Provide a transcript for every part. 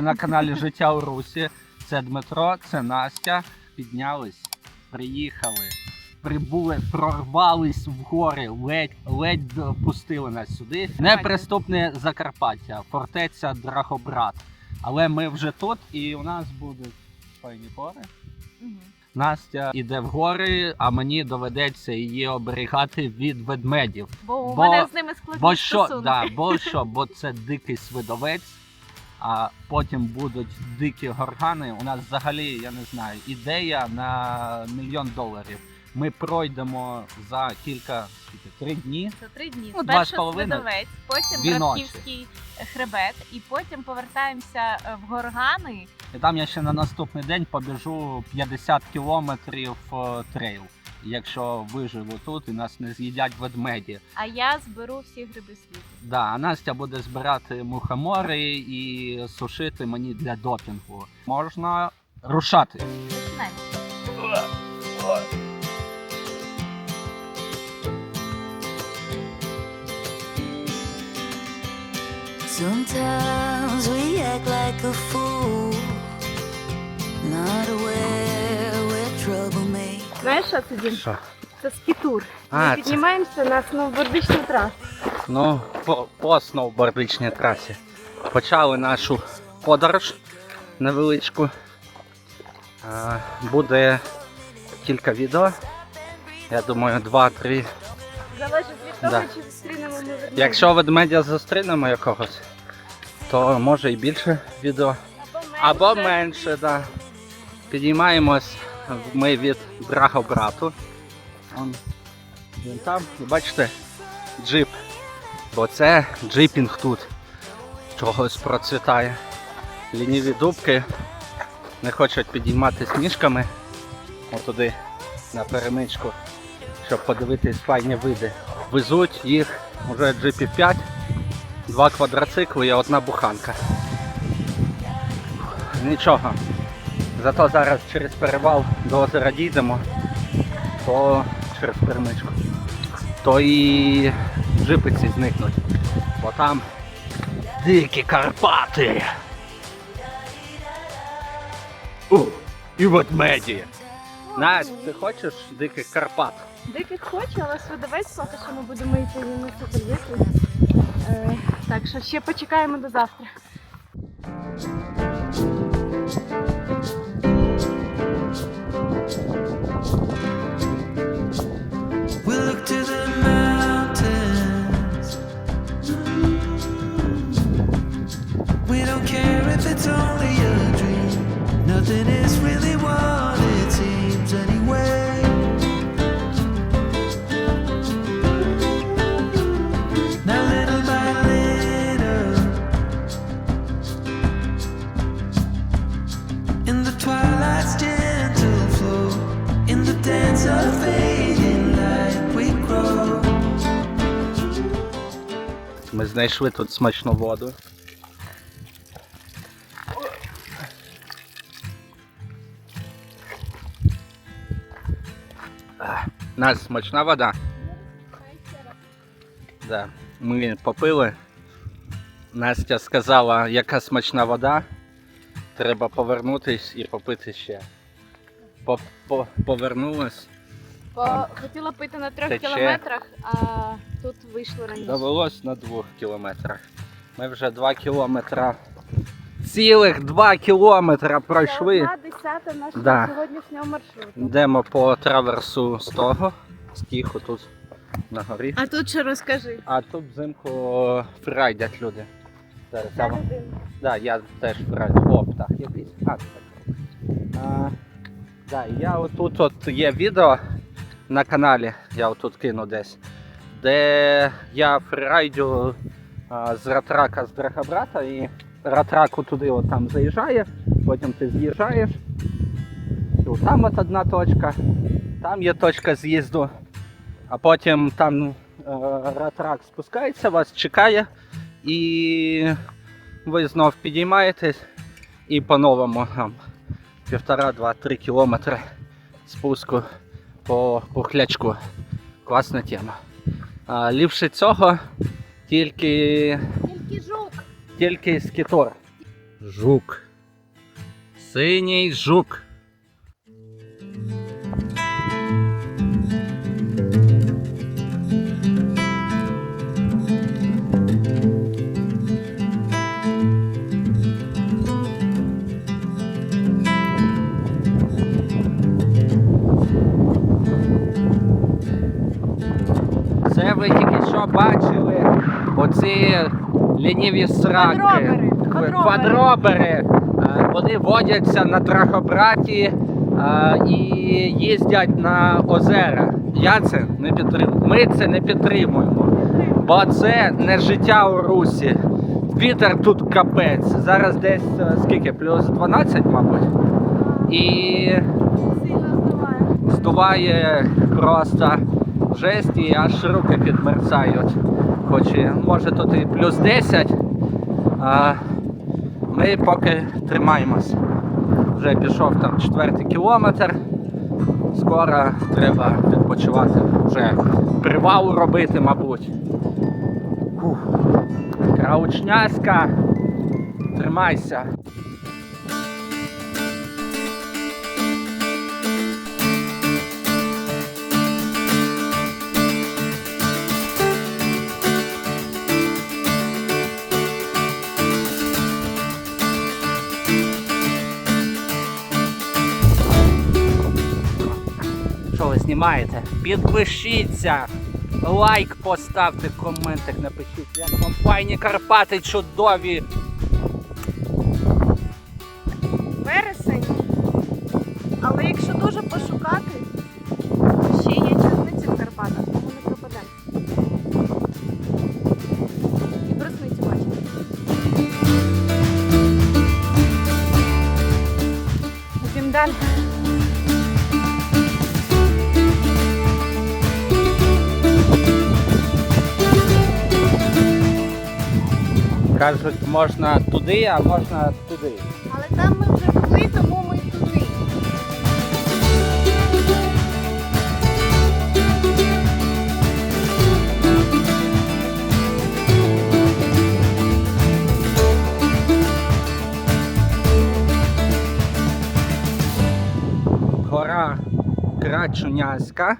Ви на каналі Життя у Русі. Це Дмитро, це Настя. Піднялись, приїхали, прибули, прорвались в гори, ледь, ледь пустили нас сюди. Неприступне Закарпаття, фортеця Драгобрат. Але ми вже тут і у нас будуть файні гори. Настя іде в гори, а мені доведеться її оберігати від ведмедів. Бо у мене з ними складні Бо що, стосунки. да, бо що, бо це дикий свидовець, а потім будуть дикі горгани. У нас взагалі, я не знаю, ідея на мільйон доларів. Ми пройдемо за кілька скільки, три дні. За три дні. Ну, два з Спершу половиною. Свидовець, потім ночі. Братківський хребет, і потім повертаємося е, в Горгани. І там я ще на наступний день побіжу 50 кілометрів е, трейл. Якщо виживу тут і нас не з'їдять ведмеді. А я зберу всі гриби світу. Да, а Настя буде збирати мухомори і сушити мені для допінгу. Можна рушати. Починаємо. Sometimes we act like a fool, not aware. Знаєш, що це Дім? Що? Це скітур. А, Ми це- піднімаємося на сноубордичну трасу. Ну, по, по сноубордичній трасі. Почали нашу подорож невеличку. А, буде кілька відео. Я думаю, два-три. Залежить від того, Да. чи зустрінемо ми ведмедя. Якщо ведмедя зустрінемо якогось, то може і більше відео. Або менше, да. Підіймаємось ми від Драгобрату. Он, він там, бачите, джип. Бо це джипінг тут. Чогось процвітає. Лініві дубки не хочуть підійматися ніжками отуди на перемичку, щоб подивитись файні види. Везуть їх вже джипів 5, два квадроцикли і одна буханка. Нічого. Зато зараз через перевал до озера дійдемо, то через перемичку. То і джипи ці зникнуть. Бо там дикі Карпати. О, і ведмеді. Настя, ти хочеш диких Карпат? Диких хочу, але свидовець поки що ми будемо йти він не. Е, так що ще почекаємо до завтра. it's only a dream. Nothing is really what it seems anyway. Now, little by little, in the twilight's gentle flow, in the dance of fading light, we grow. Ми знайшли тут смачну воду. У нас смачна вода. Да. Ми попили. Настя сказала, яка смачна вода. Треба повернутись і попити ще. По- по- Повернулась. По, хотіла пити на трьох Тече. кілометрах, а тут вийшло раніше. Довелось на двох кілометрах. Ми вже два кілометра. Цілих два кілометра Це пройшли. Одна нашого Да. сьогоднішнього маршруту. Йдемо по траверсу з того, з тихо тут на горі. А тут що розкажи? А тут взимку фрайдять люди. Зараз я вам- Да, я теж фрайдю. О, птах якийсь. А, так. А, да, я отут от є відео на каналі, я отут кину десь, де я фрайдю а, з ратрака з Драгобрата і ратраку туди от там заїжджає, потім ти з'їжджаєш. Там от одна точка, там є точка з'їзду, а потім там е, ратрак спускається, вас чекає і ви знов підіймаєтесь і по-новому там півтора, два, три кілометри спуску по пухлячку. Класна тема. А, ліпше цього тільки, Тільки скітор. Жук. Синій жук. Це ви тільки що бачили оці лініві сраки. Квадробери. Е, Вони водяться на трахобраті е, і їздять на озера. Я це не підтримую. Ми це не підтримуємо. Бо це не життя у Русі. Вітер тут капець. Зараз десь е, скільки? Плюс 12, мабуть. І Сильно здуває. здуває просто жесть і аж руки підмерзають. Хоч і, може тут і плюс 10. А ми поки тримаємось. Вже пішов там четвертий кілометр. Скоро треба відпочивати. Вже привал робити, мабуть. Краучняська. Тримайся. Знімаєте? Підпишіться, лайк поставте, коментик напишіть, як вам файні Карпати чудові. Кажуть, можна туди, а можна туди. Але там ми вже були, тому ми туди. Гора Крачуняська.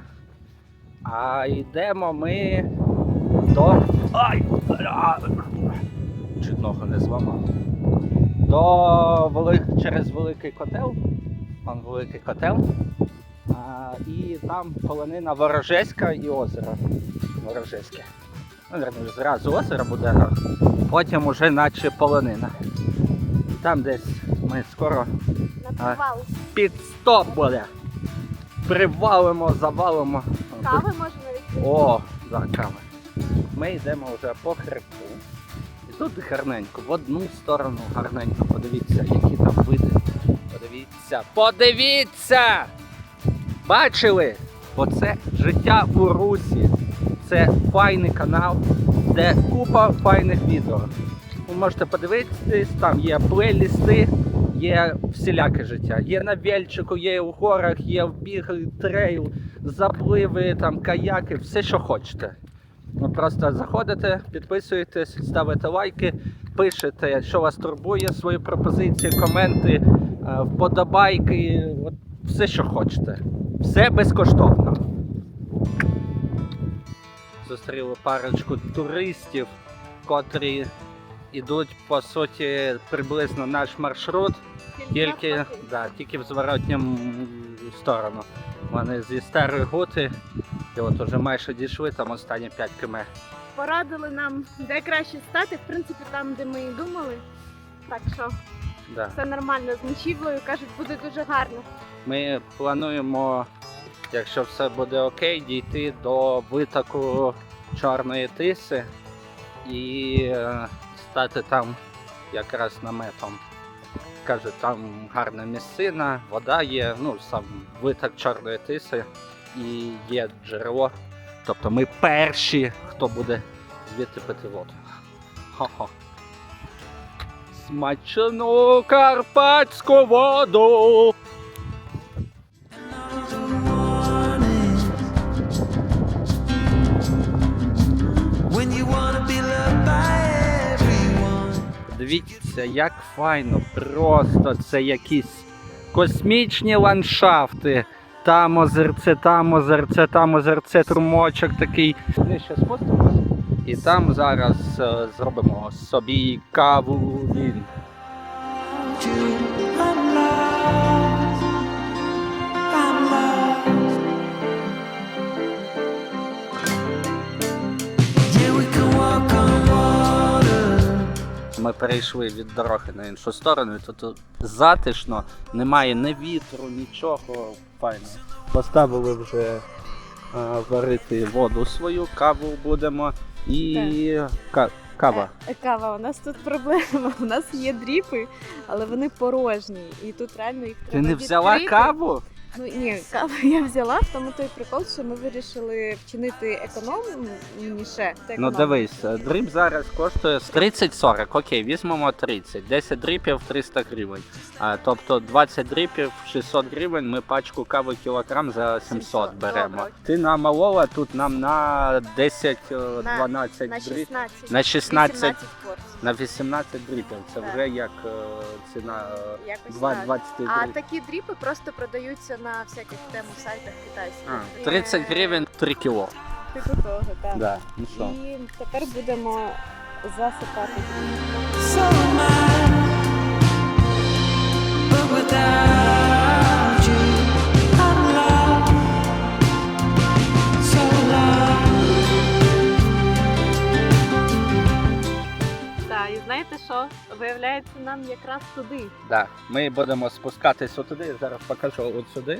А йдемо ми до. Ай! А, Чуть ногу не зламав. До вели... через великий котел. Там великий котел. А, і там полонина Ворожеська і озеро. Ворожеське. Ну, верніше, зразу озеро буде, а потім уже наче полонина. Там десь ми скоро Напивали. під стоп буде. Привалимо, завалимо. Кави може навіть. О, да, кава. Ми йдемо вже по хребту. Тут гарненько, в одну сторону гарненько. Подивіться, які там види. Подивіться. Подивіться! Бачили? Оце життя у Русі. Це файний канал, де купа файних відео. Ви можете подивитись, там є плейлісти, є всіляке життя. Є на вельчику, є у горах, є в біг, трейл, запливи, там каяки, все, що хочете. Ви просто заходите, підписуєтесь, ставите лайки, пишете, що вас турбує, свої пропозиції, коменти, е, вподобайки, от все, що хочете. Все безкоштовно. Зустріли парочку туристів, котрі йдуть, по суті, приблизно наш маршрут. Тільки, да, тільки в зворотньому сторону. Вони зі старої гути, і от уже майже дійшли, там останні 5 км. Порадили нам, де краще стати, в принципі, там, де ми і думали. Так що Да. все нормально з ночівлею, кажуть, буде дуже гарно. Ми плануємо, якщо все буде окей, дійти до витоку Чорної тиси і е, стати там якраз наметом. Кажуть, там гарна місцина, вода є, ну сам виток Чорної тиси і є джерело. Тобто ми перші, хто буде звідти пити воду. Хо-хо. Смачну карпатську воду! Подивіться, як файно, просто це якісь космічні ландшафти. Там озерце, там озерце, там озерце, трумочок такий. Ще спустимось. І там зараз е, зробимо собі каву він. Ми перейшли від дороги на іншу сторону, і тут затишно, немає ні вітру, нічого. Файно. Поставили вже е, варити воду свою, каву будемо і ка- кава. Е, Кава, у нас тут проблема. У нас є дріпи, але вони порожні. І тут реально їх Ти не взяла відкрити. каву? Ну ні, каву я взяла, в тому той прикол, що ми вирішили вчинити економніше. Ну дивись, е, дріп зараз коштує з 30-40, окей, візьмемо 30. 10 дріпів 300 гривень. А, тобто 20 дріпів 600 гривень, ми пачку кави кілограм за 700 700, беремо. добре. Ти намалова тут нам на 10-12 На дріпів. 16. На 16, 18 порцій. На 18 дріпів. Це Так. вже як е, ціна е, Якось два- так. 20 А такі дріпи просто продаються на всяких тему сайтах китайських. А, 30 Е, гривень 3 кіло. Типу того, так. Да. Ну що? І тепер будемо засипати дріб. So am I. But without знаєте що? Виявляється, нам якраз туди. Да. Ми будемо спускатися туди. Зараз покажу от сюди.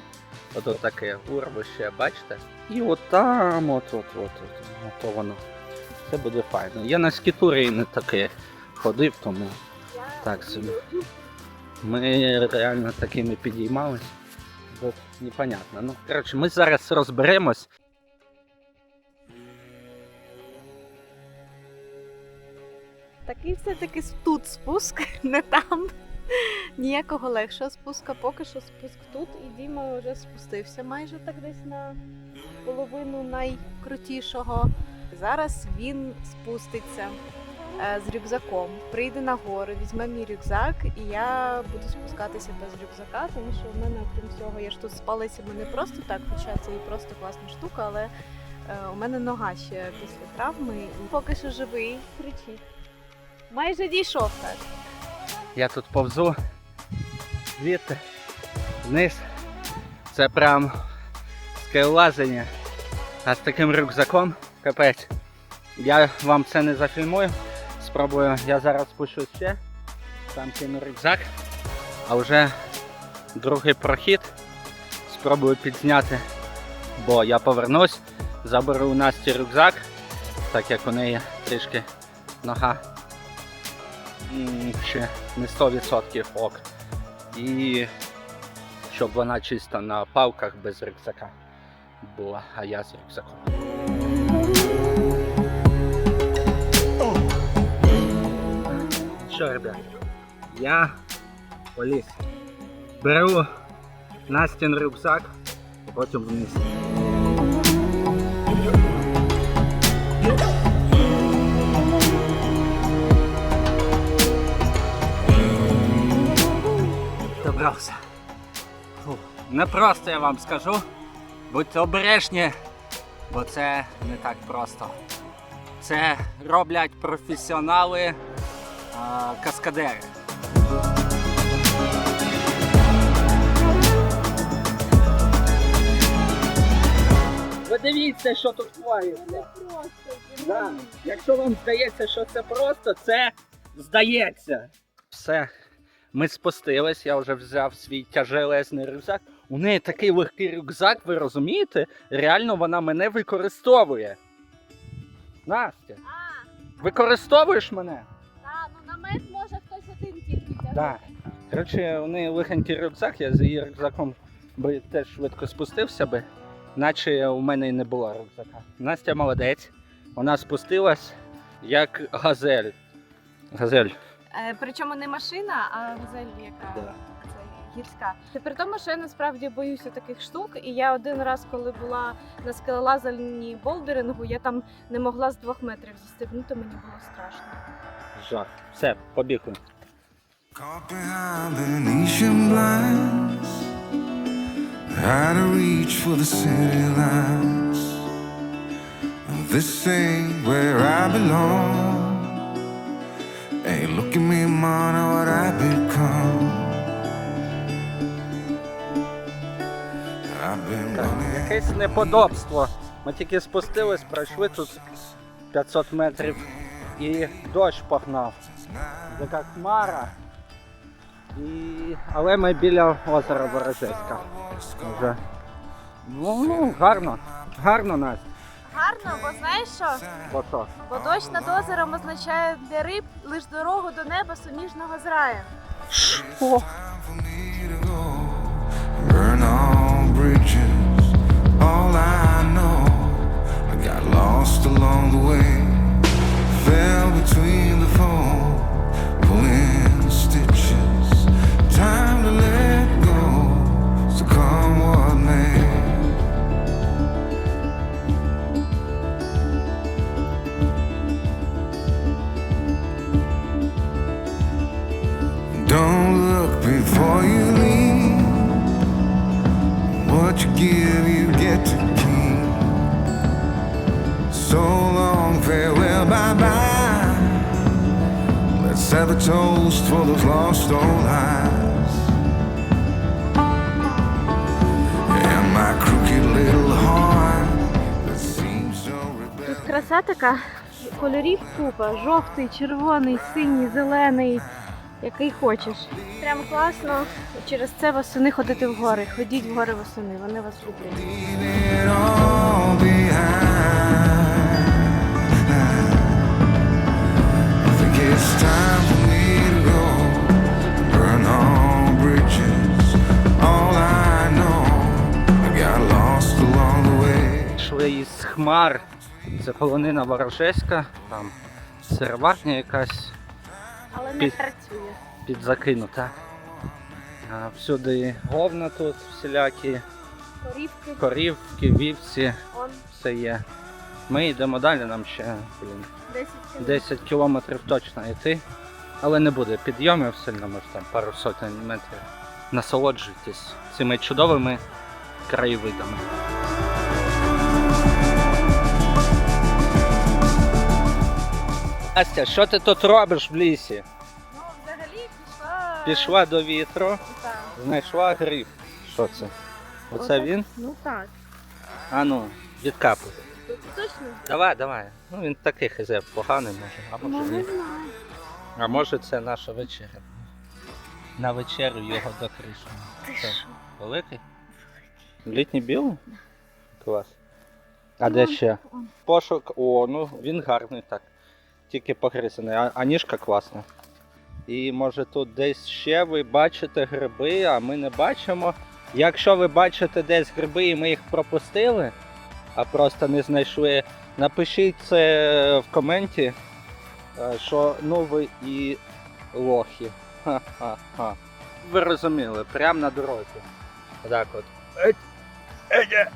От от таке урвище, бачите? І от там, от от от, от, от воно. Це буде файно. Я на скітурі не таке ходив, тому так собі. Ми реально такими підіймались. Непонятно. Ну, коротше, ми зараз розберемось. Такий все-таки тут спуск, не там. Ніякого легшого спуска, поки що спуск тут, і Діма вже спустився майже так десь на половину найкрутішого. Зараз він спуститься е, з рюкзаком, прийде на гору, візьме мій рюкзак, і я буду спускатися без рюкзака, тому що в мене, окрім цього, я ж тут палицями не просто так, хоча це і просто класна штука, але е, у мене нога ще після травми. Поки що живий, кричить. Майже дійшов так. Я тут повзу звідти вниз. Це прям скелелазення. А з таким рюкзаком капець. Я вам це не зафільмую. Спробую, я зараз спущусь ще. Там кину рюкзак. А вже другий прохід. Спробую підзняти. Бо я повернусь, заберу у Насті рюкзак, так як у неї трішки нога м, ще не 100% ок. І щоб вона чисто на палках без рюкзака була, а я з рюкзаком. Що, ребят, я поліз. Беру Настін рюкзак потім вниз. Добрався. Фу. Не просто я вам скажу. Будьте обережні, бо це не так просто. Це роблять професіонали а, каскадери. Ви дивіться, що тут твориться. Да. Якщо вам здається, що це просто, це здається. Все. Ми спустились, я вже взяв свій тяжелезний рюкзак. У неї такий легкий рюкзак, ви розумієте? Реально вона мене використовує. Настя, А, використовуєш мене? та, ну намет може хтось один тільки. Так. Коротше, у неї легенький рюкзак, я з її рюкзаком би теж швидко спустився би, наче у мене і не було рюкзака. Настя молодець. Вона спустилась як газель. Газель. Е, причому не машина, а газель, яка Да. це гірська. Це при тому, що я насправді боюся таких штук, і я один раз, коли була на скелелазанні болдерингу, я там не могла з двох метрів застигнути, мені було страшно. Жах. Все, побігли. Caught behind Venetian blinds. Out of reach for the city lights. This ain't where I belong. Hey, look at me, man, what I've become. I've been Так, running. якесь неподобство. Ми тільки спустились, пройшли тут 500 метрів і дощ погнав. Така хмара. І... Але ми біля озера Ворожеська. Вже. Ну, ну, гарно. Гарно Настя. Гарно, бо знаєш що? Бо що? Бо дощ над озером означає для риб лише дорогу до неба суміжного з раєм. О, for me to go. Burn all bridges. All I know, I got lost along the way. Fell between the foam, pulling купа, жовтий, червоний, синій, зелений, який хочеш. Прям класно. Через це восени ходити в гори. Ходіть в гори восени, вони вас люблять. Йшли із хмар. Це полонина Ворожеська, там сироварня якась Але не Під- працює. підзакинута. А, Всюди говна тут всілякі, Корівки, корівки, вівці, он все є. Ми йдемо далі, нам ще блін, 10 км. 10 кілометрів точно йти. Але не буде підйомів сильно, може там пару сотень метрів. Насолоджуйтесь цими чудовими краєвидами. Настя, що ти тут робиш в лісі? Ну, взагалі пішла. Пішла до вітру, Так. знайшла гриб. Що це? Оце Отак. він? Ну так. А ну, відкапуй. Тут точно? Давай, давай. Ну він такий хизе поганий може, а може Ну, ні. А може це наша вечеря. На вечерю його докришимо. Це великий? Літній білий? Клас. А де ще? Пошук, о, ну він гарний так. Тільки погризаний, а, а ніжка класна. І може тут десь ще ви бачите гриби, а ми не бачимо. Якщо ви бачите десь гриби і ми їх пропустили, а просто не знайшли, напишіть це в коменті, е, що ну ви і лохи. Ха-ха-ха. Ви розуміли, прямо на дорозі. Так от. Еть,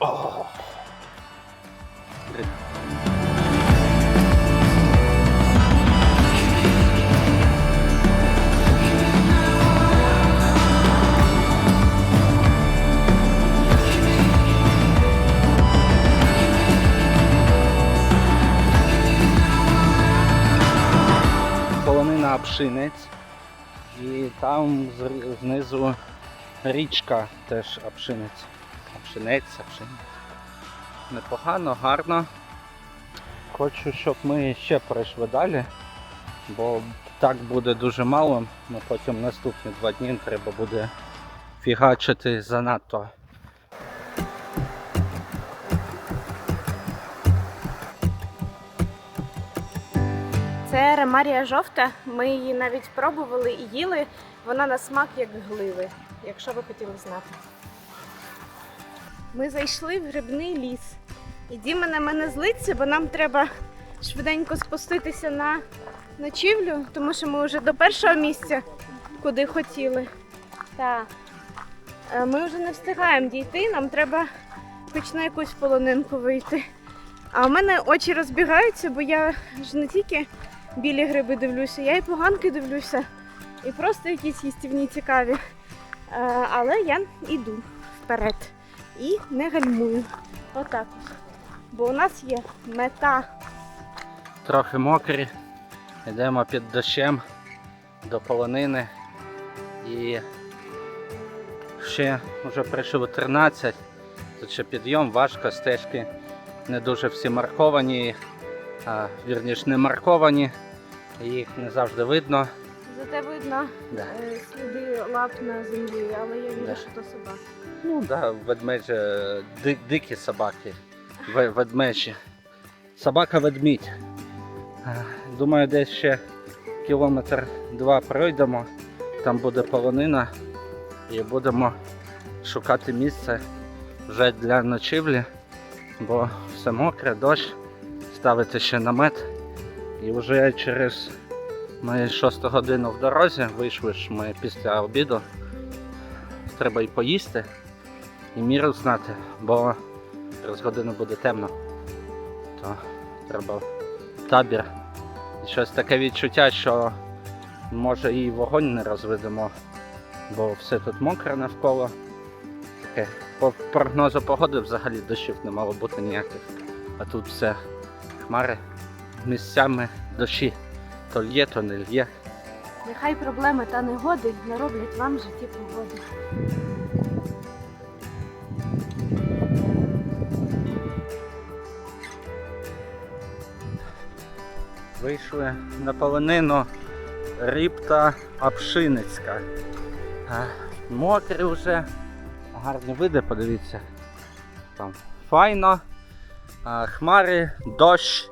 о. Полонина Апшинець. І там знизу річка теж Апшинець. Апшинець, Апшинець. Непогано, гарно. Хочу, щоб ми ще пройшли далі, бо так буде дуже мало. Ну, потім наступні два дні треба буде фігачити занадто. Це ремарія жовта. Ми її навіть пробували і їли. Вона на смак як гливи, якщо ви хотіли знати. Ми зайшли в грибний ліс. І Діма на мене злиться, бо нам треба швиденько спуститися на ночівлю, тому що ми вже до першого місця, куди хотіли. Так. Е, Ми вже не встигаємо дійти, нам треба хоч на якусь полонинку вийти. А у мене очі розбігаються, бо я ж не тільки білі гриби дивлюся, я і поганки дивлюся, і просто якісь їстівні цікаві. Е, Але я йду вперед і не гальмую. Отак ось. Бо у нас є мета. Трохи мокрі. Йдемо під дощем до полонини. І ще вже прийшов 13. Тут ще підйом, важко, стежки не дуже всі марковані, вірніш не марковані. Їх не завжди видно. Зате видно Да. е, сліди лап на землі, але я вірю, Да. що то собака. Ну да, ведмежі, ди, дикі собаки, ведмежі. Собака ведмідь. Е, Думаю, десь ще кілометр два пройдемо, там буде полонина і будемо шукати місце вже для ночівлі, бо все мокре, дощ, ставити ще намет. І вже через ми 6 годину в дорозі, вийшли ж ми після обіду. Треба і поїсти і міру знати, бо через годину буде темно. То треба табір. І щось таке відчуття, що може і вогонь не розведемо, бо все тут мокре навколо. Таке. По прогнозу погоди взагалі дощів не мало бути ніяких. А тут все хмари місцями дощі. То лє, то не лє. Нехай проблеми та негоди не роблять вам в житті погоди. Вийшли на полонину ріпта Апшиницька. Мокрі вже. Гарні види, подивіться. Там файно. Хмари, дощ.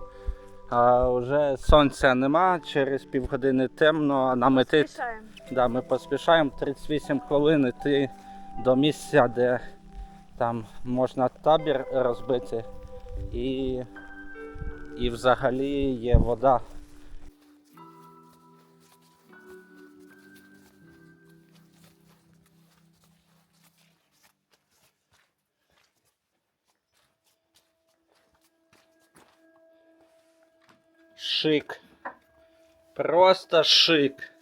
А, вже сонця нема, через півгодини темно, а на мети Поспішаємо. Да, ми поспішаємо 38 хвилин йти до місця, де там можна табір розбити і, і взагалі є вода. Шик. Просто шик.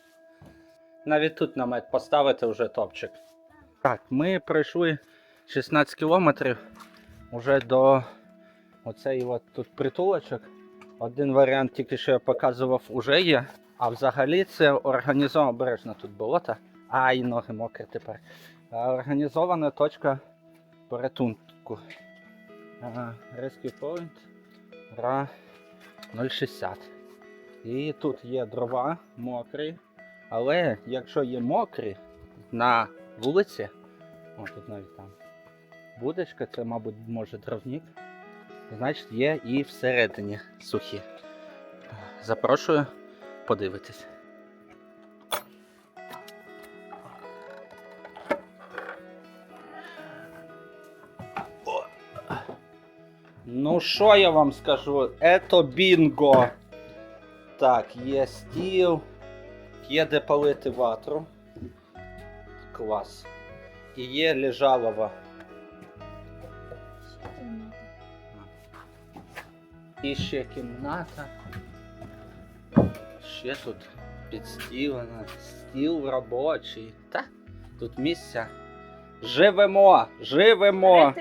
Навіть тут намет поставити вже топчик. Так, ми пройшли 16 кілометрів вже до оцей от тут притулочок. Один варіант тільки що я показував уже є. А взагалі це організовано обережно тут болото. Ай, ноги мокрі тепер. Організована точка порятунку. Rescue Point RA 060. І тут є дрова мокрі. Але якщо є мокрі на вулиці, о, тут навіть там будочка, це, мабуть, може дровник, значить є і всередині сухі. Запрошую подивитись. Ну, що я вам скажу? Ето бінго. Так, є стіл. Є де палити ватру. Клас. І є лежалова. І ще кімната. Ще тут підстілено. Стіл робочий. Та, тут місця. Живемо! Живемо!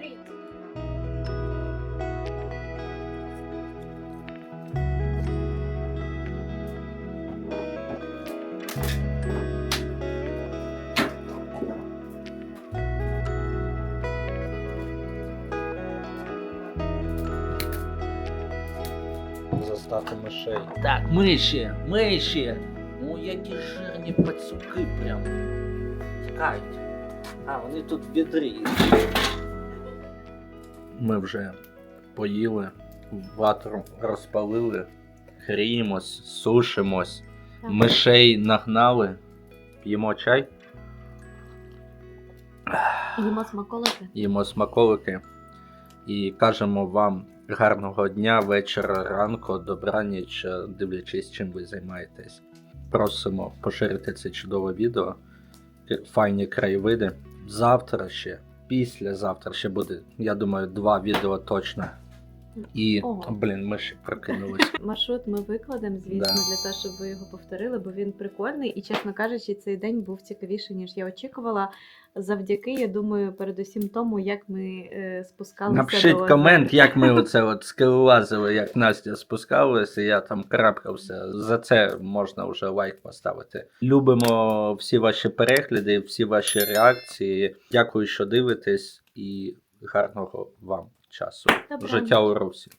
Ретріт. Мишей. Так, миші, миші. Ну які жирні пацюки прям. Тікають. А, вони тут в відрі. Ми вже поїли, ватру розпалили, гріємось, сушимось, мишей нагнали, п'ємо чай, Їмо смаколики. їмо смаколики і кажемо вам гарного дня, вечора, ранку, добраніч, дивлячись, чим ви займаєтесь. Просимо поширити це чудове відео файні краєвиди. Завтра ще, післязавтра ще буде, я думаю, два відео точно. І, Ого. блін, ми ще прокинулися. Маршрут ми викладемо, звісно, Да. для того, щоб ви його повторили, бо він прикольний. І, чесно кажучи, цей день був цікавіший, ніж я очікувала. Завдяки, я думаю, передусім тому, як ми е, спускалися. Напишіть до комент, як ми оце от скелелазили, як Настя спускалася, я там крапкався. За це можна вже лайк поставити. Любимо всі ваші перегляди, всі ваші реакції. Дякую, що дивитесь, і гарного вам часу. Добре. Життя у Русі.